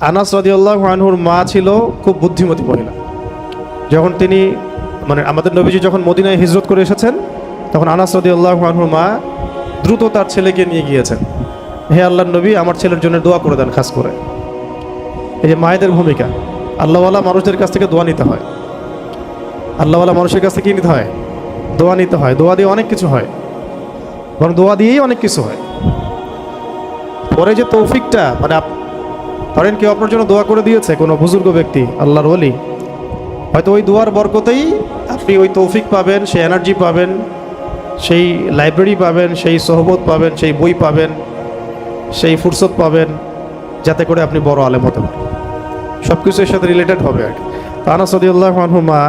আনাস রদিউল্লাহ আনহুর মা ছিল, খুব বুদ্ধিমতী মহিলা। যখন তিনি মানে আমাদের নবীজি যখন মদিনায় হিজরত করে এসেছেন, তখন আনাস রদিউল্লাহ আনহুর মা দ্রুত তার ছেলেকে নিয়ে গিয়েছেন। হে আল্লাহ নবী, আমার ছেলের জন্য দোয়া করে দেন খাস করে। এই যে মায়েদের ভূমিকা, আল্লাহওয়ালা মানুষদের কাছ থেকে দোয়া নিতে হয়। আল্লাহওয়ালা মানুষের কাছ থেকে কী নিতে হয়? দোয়া নিতে হয়। দোয়া দিয়ে অনেক কিছু হয়। বরং দোয়া দিয়েই অনেক কিছু হয়। পরে যে তৌফিকটা মানে ধরেন কেউ আপনার জন্য দোয়া করে দিয়েছে কোনো বুজুর্গ ব্যক্তি, আল্লাহর ওলি, হয়তো ওই দোয়ার বরকতেই আপনি ওই তৌফিক পাবেন, সেই এনার্জি পাবেন, সেই লাইব্রেরি পাবেন, সেই সহবত পাবেন, সেই বই পাবেন, সেই ফুরসত পাবেন, যাতে করে আপনি বড় আলেম হতে পারেন। সব কিছু এর সাথে রিলেটেড হবে আর কি। তো আনাস রদিউল্লাহ মা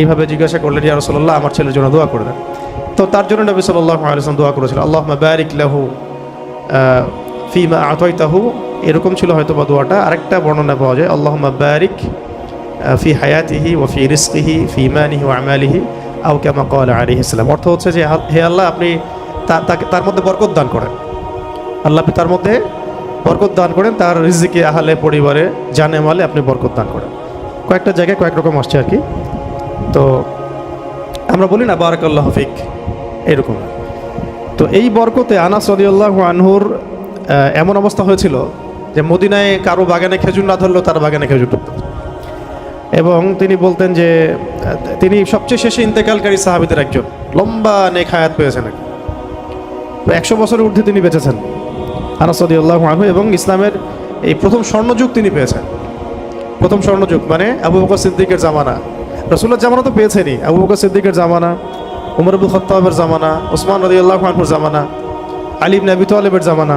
এইভাবে জিজ্ঞাসা করলেন, ইয়া রসল্লাহ আমার ছেলের জন্য দোয়া করে দেন। তো তার জন্য নবী সাল্লাহ আলসালাম দোয়া করেছিল আল্লাহ ব্যারিক লাহু ফিমা আতয়তাহু এরকম ছিল হয়তো বা দোয়াটা। আরেকটা বর্ণনা পাওয়া যায় আল্লাহ ব্যারিক আহ, ফি হায়াতিহি ও ফি রিস্কিহি ফি ইমানিহি ও আমালিহি আউ কামা কল আলী ইসলাম অর্থ হচ্ছে যে হে আল্লাহ আপনি তাকে তার মধ্যে বরকত দান করেন। আল্লাহ আপনি তার মধ্যে বরকত দান করেন তার রিজিকে আহালে পরিবারে জানে মালে আপনি বরকত দান করেন। কয়েকটা জায়গায় কয়েক রকম আসছে আর কি। তো আমরা বলি না বারাকাল্লাহ হাফিক এরকম। তো এই বরকতে আনাস রদিউল্লাহ আনহুর এমন অবস্থা হয়েছিল যে মদিনায় কারও বাগানে খেজুর না ধরলেও তার বাগানে খেজুর এবং তিনি বলতেন যে, তিনি সবচেয়ে শেষে ইন্তেকালকারী সাহাবিদের একজন। লম্বা নেক হায়াত পেয়েছেন একশো বছরের ঊর্ধ্বে তিনি বেঁচেছেন। আনাস রদিউল্লাহ আনহু এবং ইসলামের এই প্রথম স্বর্ণযুগ তিনি পেয়েছেন। প্রথম স্বর্ণযুগ মানে আবু বকর সিদ্দিকের জামানা। রসুল্লাহ জামানা তো পেয়েছেনই। আবু বকর সিদ্দিকের জামানা, উমর আবুল খত্তাবের জামানা ওসমান রদি আল্লাহ খানপুর জামানা আলিব নাবি তালেবের জামানা,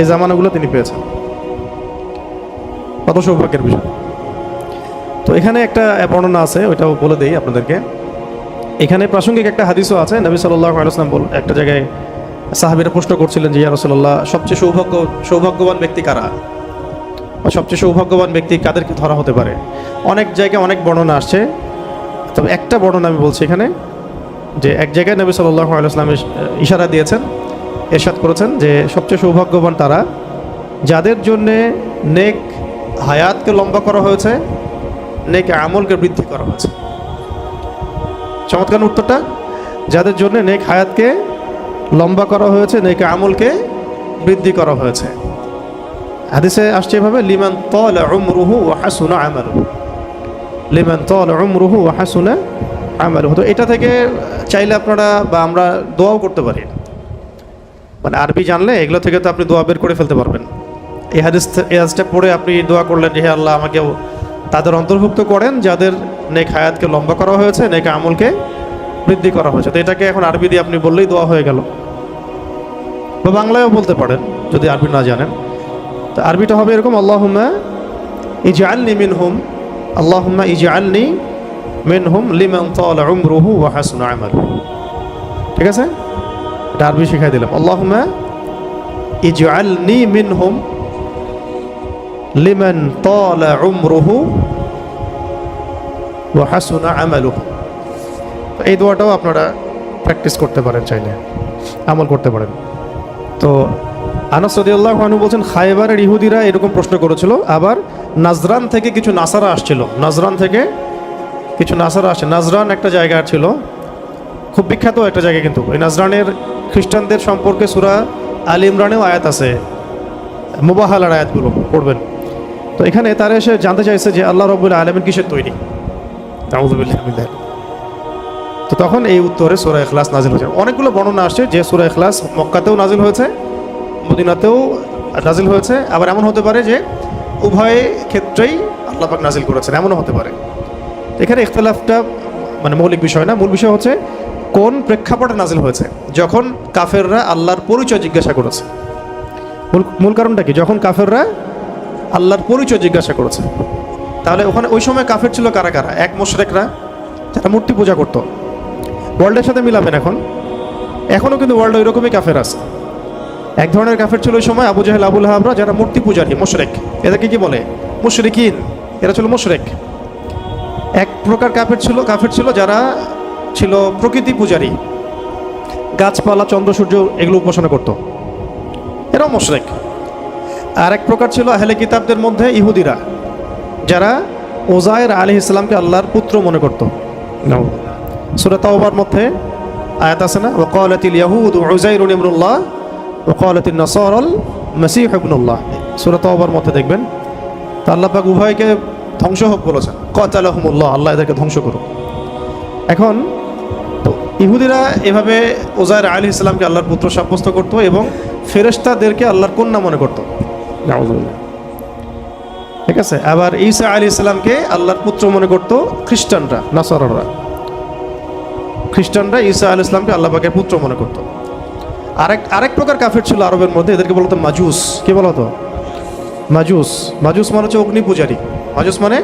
এই জামানাগুলো তিনি পেয়েছেন। কত সৌভাগ্যের বিষয়? তো এখানে একটা বর্ণনা আছে, ওইটাও বলে দেই আপনাদেরকে। এখানে প্রাসঙ্গিক একটা হাদিসও আছে, নবী সাল্লাহ আলাইসলাম বল একটা জায়গায় সাহাবিরা প্রশ্ন করছিলেন যে, ইয়া রসল্লাহ সবচেয়ে সৌভাগ্য, সৌভাগ্যবান ব্যক্তি কারা? বা সবচেয়ে সৌভাগ্যবান ব্যক্তি কাদেরকে ধরা হতে পারে? অনেক জায়গায় অনেক বর্ণনা আসছে। তবে একটা বর্ণনা আমি বলছি এখানে, যে এক জায়গায় নবী সাল্লাহ আলাইসলাম ইশারা দিয়েছেন, এরশাদ করেছেন যে, সবচেয়ে সৌভাগ্যবান তারা, যাদের জন্যে নেক হায়াতকে লম্বা করা হয়েছে, নেক আমলকে বৃদ্ধি করা হয়েছে। চমৎকার উত্তরটা, যাদের জন্য নেক হায়াতকে লম্বা করা হয়েছে, নেক আমলকে বৃদ্ধি করা হয়েছে। হাদিসে আসছে এভাবে, লিমান তল উমরুহু ও হাসুনা আমালুহু। লিমান তল উমরুহু ও হাসুনা আমালুহু। তো এটা থেকে চাইলে আপনারা বা আমরা দোয়াও করতে পারি। মানে আরবি জানলে এগুলো থেকে তো আপনি দোয়া বের করে ফেলতে পারবেন। এই হাদিস এই হাদিসটা পড়ে আপনি দোয়া করলেন যে, হে আল্লাহ আমাকেও তাদের অন্তর্ভুক্ত করেন, যাদের নেক হায়াতকে লম্বা করা হয়েছে, নেক আমলকে বৃদ্ধি করা হয়েছে। তো এটাকে এখন আরবি দিয়ে আপনি বললেই দোয়া হয়ে গেল। বা বাংলায়ও বলতে পারেন, যদি আরবি না জানেন। তো আরবিটা হবে এরকম, আল্লাহুম্মা ইজআলনি মিনহুম, আল্লাহুম্মা ইজআলনি মিনহুম লিমান তালা উমরুহু ওয়া হাসুনা আমালুহু ঠিক আছে? এটা আরবি শিখাই দিলাম, আল্লাহুম্মা মিন মিনহুম উমরুহু ওয়া হাসুনা আমালুহু। তো এই দোয়াটাও আপনারা প্র্যাকটিস করতে পারেন চাইলে, আমল করতে পারেন। তো আনাস সদিয়াল্লাহ আনহু বলছেন, খাইবারের ইহুদিরা এরকম প্রশ্ন করেছিল, আবার নাজরান থেকে কিছু নাসারা আসছিল। নাজরান থেকে কিছু নাসারা আসে। নাজরান একটা জায়গা ছিল, খুব বিখ্যাত একটা জায়গা কিন্তু। ওই নাজরানের খ্রিস্টানদের সম্পর্কে সুরা আল ইমরানেও আয়াত আছে। মুবাহালার আয়াতগুলো পড়বেন। তো এখানে তারা এসে জানতে চাইছে যে আল্লাহ রবুল আলমিন কিসের তৈরি। তো তখন এই উত্তরে সুরা এখলাস নাজিল হয়েছে। অনেকগুলো বর্ণনা আসছে যে সুরা এখলাস মক্কাতেও নাজিল হয়েছে, মদিনাতেও নাজিল হয়েছে। আবার এমন হতে পারে যে উভয় ক্ষেত্রেই আল্লাহ পাক নাজিল করেছেন, এমনও হতে পারে। এখানে ইখতলাফটা মানে মৌলিক বিষয় না, মূল বিষয় হচ্ছে কোন প্রেক্ষাপটে নাজিল হয়েছে। যখন কাফেররা আল্লাহর পরিচয় জিজ্ঞাসা করেছে। মূল কারণটা কি? যখন কাফেররা আল্লাহর পরিচয় জিজ্ঞাসা করেছে। তাহলে ওখানে ওই সময় কাফের ছিল কারা কারা? এক মোশরেকরা যারা মূর্তি পূজা করতো। ওয়ার্ল্ডের সাথে মিলাবেন এখন। এখনও কিন্তু ওয়ার্ল্ড ওইরকমই কাফের আছে। এক ধরনের কাফের ছিল ওই সময় আবু জাহেল, আবুল হাবরা যারা মূর্তি পূজারী, মোশরেক। এদেরকে কি বলে? মুশরিকিন। এরা ছিল মোশরেক। এক প্রকার কাফের ছিল কাফের ছিল যারা ছিল প্রকৃতি পূজারী। গাছপালা, চন্দ্র, সূর্য এগুলো উপাসনা করতো। এরাও মোশরেক। আর এক প্রকার ছিল আহলে কিতাবদের মধ্যে ইহুদিরা যারা ওজায়ের আলী ইসলামকে আল্লাহর পুত্র মনে করত। সুরা তাওবার মধ্যে আয়াত আছে না? ওকালতিল ইয়াহুদ উজাইরুন ইবনুল্লাহ ওকালতিল নসরল মসিহ ইবনুল্লাহ। সুরা তাওবার মধ্যে দেখবেন তা আল্লাহ পাক উভয়কে ধ্বংস হোক বলেছেন। কতালহমুল্লাহ আল্লাহ এদেরকে ধ্বংস করুক। এখন তো ইহুদিরা এভাবে ওজায়ের আলী ইসলামকে আল্লাহর পুত্র সাব্যস্ত করত এবং ফেরেশতাদেরকে আল্লাহর কন্যা মনে করতো। ঠিক আছে, আবার ঈসা আলী ইসলামকে আল্লাহর পুত্র মনে করত খ্রিস্টানরা, নাসাররা। খ্রিস্টানরা ঈসা আলী ইসলামকে আল্লাহ পাকের পুত্র মনে করত। আরেক আরেক প্রকার কাফের ছিল আরবের মধ্যে, এদেরকে বলতো মাজুস। কে বলতো মাজুস। মাজুস মানে হচ্ছে অগ্নি পূজারী। মাজুস মানে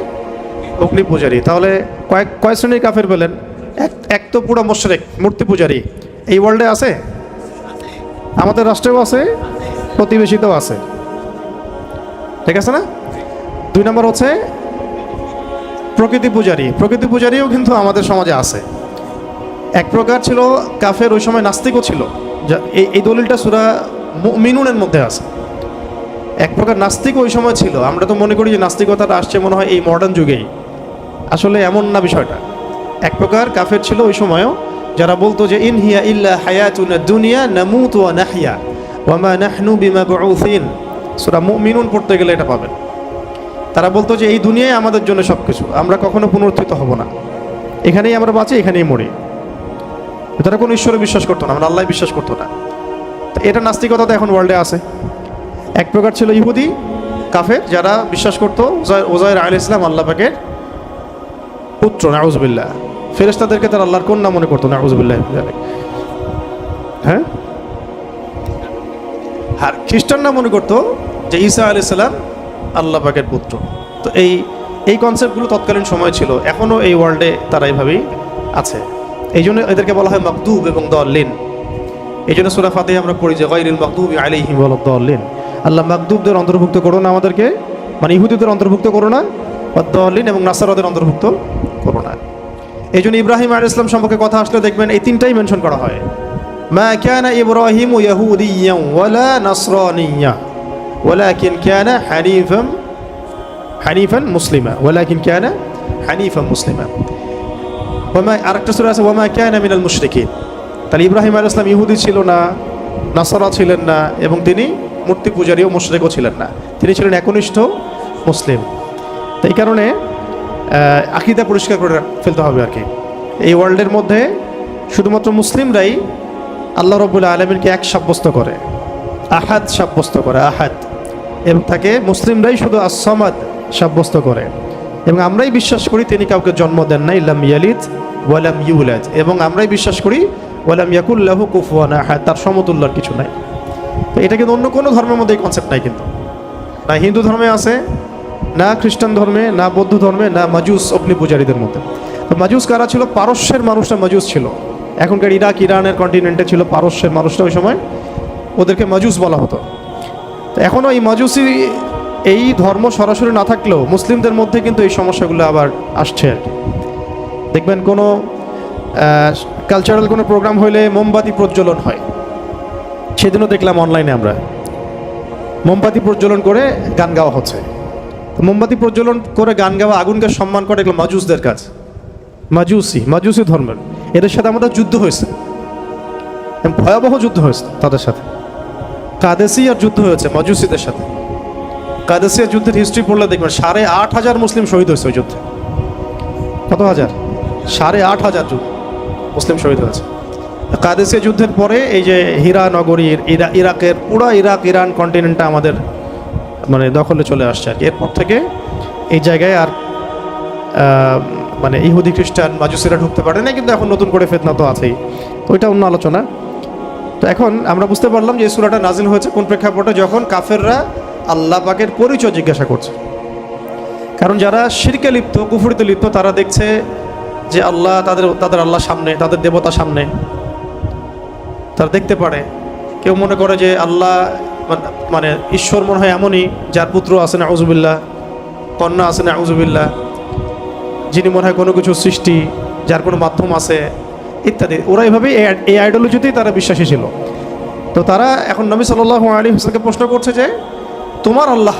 অগ্নি পূজারী। তাহলে কয়েক কয়েক শ্রেণির কাফের বলেন? এক এক তো পুরো মোশরেক, মূর্তি পূজারী। এই ওয়ার্ল্ডে আছে? আমাদের রাষ্ট্রেও আছে, প্রতিবেশীতেও আছে। ঠিক আছে না? দুই নম্বর হচ্ছে প্রকৃতি পূজারী। প্রকৃতি পূজারীও কিন্তু আমাদের সমাজে আছে। এক প্রকার ছিল, কাফের ওই সময় নাস্তিকও ছিল। এই এই দলিলটা সুরা মিনুনের মধ্যে আছে। এক প্রকার নাস্তিক ওই সময় ছিল। আমরা তো মনে করি যে নাস্তিকতাটা আসছে মনে হয় এই মডার্ন যুগেই। আসলে এমন না বিষয়টা। এক প্রকার কাফের ছিল ওই সময়ও, যারা বলতো যে, ইন হিয়া ইল্লা হায়াতুনা দুনিয়া নামুতু ওয়া নাহইয়া ওয়া মা নাহনু বিমা বুউসিন সূরা মুমিনুন পড়তে গেলে এটা পাবেন। তারা বলতো যে, এই দুনিয়ায় আমাদের জন্য সব কিছু আমরা কখনো পুনরুত্থিত হব না। এখানেই আমরা বাঁচি, এখানেই মরি। তারা কোনো ঈশ্বরে বিশ্বাস করতো না মানে আল্লাহ বিশ্বাস করতো না। এটা নাস্তিকতা তো এখন ওয়ার্ল্ডে আছে। এক প্রকার ছিল ইহুদি, কাফের, যারা বিশ্বাস করতো ওজায়ের আল ইসলাম আল্লাহ পাকের পুত্র, নাউজবিল্লাহ। ফেরেস্তাদেরকে তারা আল্লাহর কন্যা মনে করতো, নাউজবিল্লাহ। হ্যাঁ? আর খ্রিস্টানরা মনে করতো যে ঈসা আলি সাল্লাম আল্লাহ পাকের পুত্র। তো এই এই কনসেপ্টগুলো তৎকালীন সময় ছিল, এখনও এই ওয়ার্ল্ডে তারা এইভাবেই আছে। এই জন্য এদেরকে বলা হয় মকদুব এবং দলিন এই জন্য সুরা ফাতে আমরা পড়ি যে গৈরিল মকদুব আলিহিম দলিন আল্লাহ মকদুবদের অন্তর্ভুক্ত করো না আমাদেরকে মানে ইহুদিদের অন্তর্ভুক্ত করো না দলিন এবং নাসারদের অন্তর্ভুক্ত করো না। এই জন্য ইব্রাহিম আল ইসলাম সম্পর্কে কথা আসলে দেখবেন এই তিনটাই মেনশন করা হয়। মা কানা ইব্রাহিম ইয়াহুদিয়া ওয়ালা নাসরানিয়া, ওয়ালাকিন কানা হানিফাম, হানিফান মুসলিমা, ওয়ালাকিন কানা হানিফান মুসলিমা। ওয়ামা আরেকটা সূরা আছে ওয়ামা তাহলে ইব্রাহিম আলাইহিস সালাম ইহুদি ছিল না নাসারা ছিলেন না, এবং তিনি মূর্তি পূজারী ও মুশরেকও ছিলেন না। তিনি ছিলেন একনিষ্ঠ মুসলিম। এই কারণে আকিদা পরিষ্কার করে ফেলতে হবে আর কি। এই ওয়ার্ল্ডের মধ্যে শুধুমাত্র মুসলিমরাই আল্লাহ রবুল্লা আলমিনকে এক সাব্যস্ত করে, আহাদ সাব্যস্ত করে, আহাদ। এবং তাকে মুসলিমরাই শুধু আসমাদ সাব্যস্ত করে। এবং আমরাই বিশ্বাস করি তিনি কাউকে জন্ম দেন না ইল্লাম ইয়ালিদ ওয়ালাম ইউলাদ। এবং আমরাই বিশ্বাস করি ওয়ালাম ইয়াকুল্লাহু কুফুয়ান আহাদ, তার সমতুল্যর কিছু নাই। তো এটা কিন্তু অন্য কোনো ধর্মের মধ্যে এই কনসেপ্ট নাই কিন্তু। না হিন্দু ধর্মে আছে, না খ্রিস্টান ধর্মে, না বৌদ্ধ ধর্মে, না মাজুস অগ্নি পূজারীদের মধ্যে। তো মাজুস কারা ছিল? পারস্যের মানুষরা মাজুস ছিল। এখনকার ইরাক, ইরানের কন্টিনেন্টে ছিল পারস্যের মানুষরা ওই সময়, ওদেরকে মাজুস বলা হতো। তো এখনও এই মাজুসি, এই ধর্ম সরাসরি না থাকলেও মুসলিমদের মধ্যে কিন্তু এই সমস্যাগুলো আবার আসছে দেখবেন কোনো কালচারাল কোনো প্রোগ্রাম হইলে মোমবাতি প্রজ্বলন হয়। সেদিনও দেখলাম অনলাইনে আমরা। মোমবাতি প্রজ্বলন করে গান গাওয়া হচ্ছে। মোমবাতি প্রজ্বলন করে গান গাওয়া আগুনকে সম্মান করে এগুলো মাজুসদের কাজ। মাজুসি মাজুসি ধর্মের। এদের সাথে আমাদের যুদ্ধ হয়েছে। ভয়াবহ যুদ্ধ হয়েছে তাদের সাথে। কাদেসিয়ার যুদ্ধ হয়েছে, মজুসিদের সাথে। কাদেসিয়ার যুদ্ধের হিস্ট্রি পড়লে দেখবেন সাড়ে আট হাজার মুসলিম শহীদ হয়েছে ওই যুদ্ধে। কত হাজার? সাড়ে আট হাজার যুদ্ধ মুসলিম শহীদ হয়েছে। কাদেসিয়া যুদ্ধের পরে এই যে হীরা নগরীর, ইরা, ইরাকের, পুরো ইরাক, ইরান কন্টিনেন্টটা আমাদের মানে দখলে চলে আসছে আর এরপর থেকে এই জায়গায় আর মানে ইহুদি খ্রিস্টান মাজুসিরা ঢুকতে পারে না কিন্তু এখন নতুন করে ফেতনা তো আছেই। তো এটা অন্য আলোচনা। তো এখন আমরা বুঝতে পারলাম যে সুরাটা নাজিল হয়েছে কোন প্রেক্ষাপটে? যখন কাফেররা আল্লাহ পাকের পরিচয় জিজ্ঞাসা করছে। কারণ যারা শিরকে লিপ্ত, কুফুরিতে লিপ্ত, তারা দেখছে যে আল্লাহ তাদের তাদের আল্লাহ সামনে, তাদের দেবতা সামনে। তারা দেখতে পারে। কেউ মনে করে যে আল্লাহ মানে ঈশ্বর মনে হয় এমনই, যার পুত্র আছে না আউজুবিল্লাহ কন্যা আছে না আউজুবিল্লাহ যিনি মনে হয় কোনো কিছু সৃষ্টি, যার কোনো মাধ্যম আছে, ইত্যাদি। ওরা এভাবে এই আইডিওলজিতেই তারা বিশ্বাসী ছিল। তো তারা এখন নবী সাল্লাহ আলী হোসেনকে প্রশ্ন করছে যে, তোমার আল্লাহ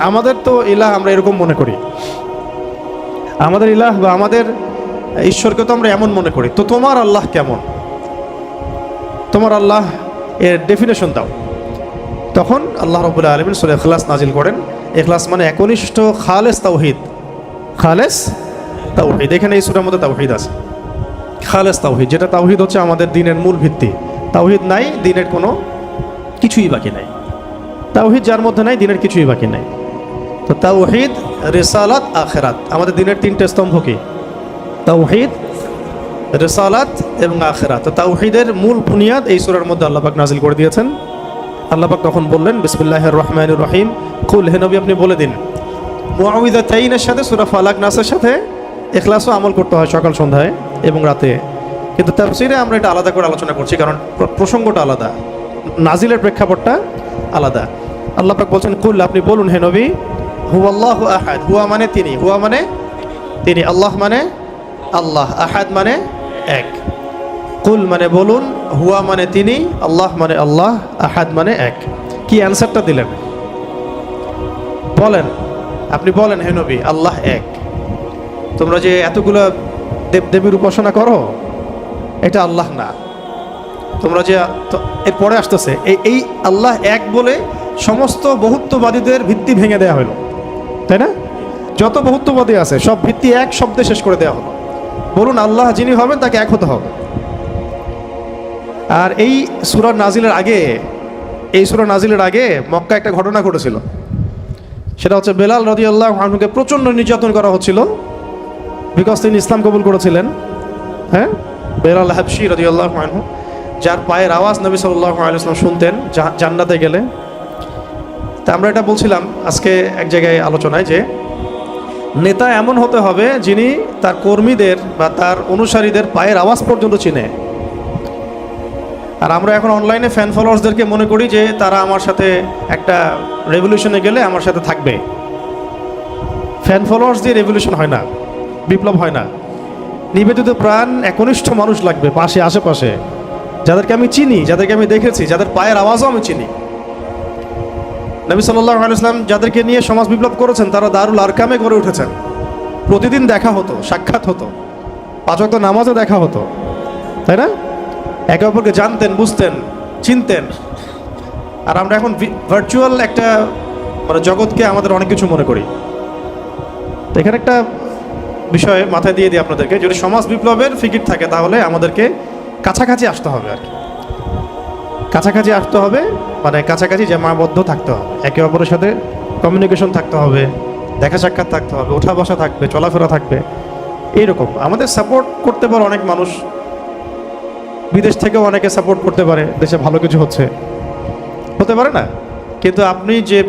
আমাদের তো ইলাহ আমরা এরকম মনে করি। আমাদের ইলাহ বা আমাদের ঈশ্বরকে তো আমরা এমন মনে করি। তো তোমার আল্লাহ কেমন? তোমার আল্লাহ এর ডেফিনেশন দাও। তখন আল্লাহ রবুল্লা আলমিন সুরে এখলাস নাজিল করেন। এখলাস মানে একনিষ্ঠ, খালেস তাওহিদ। খালেস তাওহিদ। এখানে এই সুরের মধ্যে তাওহিদ আছে। খালেস তাওহিদ, যেটা তাওহিদ হচ্ছে আমাদের দিনের মূল ভিত্তি। তাওহিদ নাই, দিনের কোনো কিছুই বাকি নাই। তাওহিদ যার মধ্যে নাই, দিনের কিছুই বাকি নাই। তো তাওহিদ, রেসালাত, আখেরাত। আমাদের দিনের তিনটে স্তম্ভ কি? তাওহিদ, রেসালাত এবং আখেরাত। তাওহিদের মূল বুনিয়াদ এই সুরার মধ্যে আল্লাপাক নাজিল করে দিয়েছেন। আল্লাপাক তখন বললেন বিসমিল্লাহ রহমানুর রহিম। কুল, হে নবী, আপনি বলে দিন। মুআউযা তাইনের সাথে, সূরা ফালাক নাসের সাথে ইখলাসও আমল করতে হয় সকাল সন্ধ্যায় এবং রাতে। কিন্তু তাফসীরে আমরা এটা আলাদা করে আলোচনা করছি, কারণ প্রসঙ্গটা আলাদা। নাজিলের প্রেক্ষাপটটা আলাদা। আল্লাহ পাক বলছেন, কুল, আপনি বলুন, হে নবী, হুয়াল্লাহ আহাদ। হুয়া মানে তিনি, হুয়া মানে তিনি, আল্লাহ মানে আল্লাহ, আহাদ মানে এক। কুল মানে বলুন, হুয়া মানে তিনি, আল্লাহ মানে আল্লাহ, আহাদ মানে এক। কি অ্যান্সারটা দিলেন? বলেন। আপনি বলেন, হে নবী, আল্লাহ এক। তোমরা যে এতগুলো দেব দেবীর উপাসনা করো, এটা আল্লাহ না। তোমরা যে এরপরে আসতেছে, এই এই আল্লাহ এক বলে সমস্ত বহুত্ববাদীদের ভিত্তি ভেঙে দেওয়া হলো। তাই না? যত বহুত্ববাদী আছে, সব ভিত্তি এক শব্দে শেষ করে দেওয়া হলো। বলুন, আল্লাহ যিনি হবেন, তাকে এক হতে হবে। আর এই সুরা নাজিলের আগে, এই সুরা নাজিলের আগে মক্কা একটা ঘটনা ঘটেছিল। সেটা হচ্ছে বেলাল রদি আল্লাহ আহমকে প্রচণ্ড নির্যাতন করা হচ্ছিল। বিকজ তিনি ইসলাম কবুল করেছিলেন। হ্যাঁ? বেলাল হাবশি রদি আল্লাহ আহমু যার পায়ের আওয়াজ নবী সাল্লাহ আলাইসলাম শুনতেন জান্নাতে গেলে। তা আমরা এটা বলছিলাম আজকে এক জায়গায় আলোচনায় যে, নেতা এমন হতে হবে যিনি তার কর্মীদের বা তার অনুসারীদের পায়ের আওয়াজ পর্যন্ত চিনে। আর আমরা এখন অনলাইনে ফ্যান ফলোয়ার্সদেরকে মনে করি যে তারা আমার সাথে একটা রেভলিউশনে গেলে আমার সাথে থাকবে। ফ্যান ফলোয়ার্স দিয়ে রেভলিউশন হয় না, বিপ্লব হয় না। নিবেদিত প্রাণ, একনিষ্ঠ মানুষ লাগবে পাশে, আশেপাশে। যাদেরকে আমি চিনি, যাদেরকে আমি দেখেছি, যাদের পায়ের আওয়াজও আমি চিনি। নবী আলাইসলাম যাদেরকে নিয়ে সমাজ বিপ্লব করেছেন, তারা দারুল আরকামে গড়ে উঠেছেন। প্রতিদিন দেখা হতো, সাক্ষাৎ হতো। পাঁচক নামাজও দেখা হতো। তাই না? একে অপরকে জানতেন, বুঝতেন, চিনতেন। আর আমরা এখন ভার্চুয়াল একটা মানে জগৎকে আমাদের অনেক কিছু মনে করি। তো এখানে একটা বিষয় মাথায় দিয়ে দিই আপনাদেরকে, যদি সমাজ বিপ্লবের ফিকির থাকে তাহলে আমাদেরকে কাছাকাছি আসতে হবে আর কি। কাছাকাছি আসতে হবে মানে কাছাকাছি জামাবদ্ধ থাকতে হবে। একে অপরের সাথে কমিউনিকেশন থাকতে হবে, দেখা সাক্ষাৎ থাকতে হবে ওঠা বসা থাকবে, চলাফেরা থাকবে, এইরকম। আমাদের সাপোর্ট করতে পারে অনেক মানুষ। বিদেশ থেকেও অনেকে সাপোর্ট করতে পারে, দেশে ভালো কিছু হচ্ছে। হতে পারে না? কিন্তু আপনি যে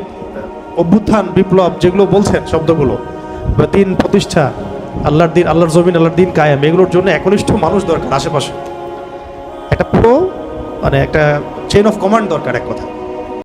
অভ্যুত্থান, বিপ্লব যেগুলো বলছেন শব্দগুলো, বা দিন প্রতিষ্ঠা, আল্লাহর দিন, আল্লাহর জমিন, আল্লাহর দিন কায়েম, এগুলোর জন্য একনিষ্ঠ মানুষ দরকার আশেপাশে। একটা পুরো মানে একটা চেইন অফ কমান্ড দরকার এক কথা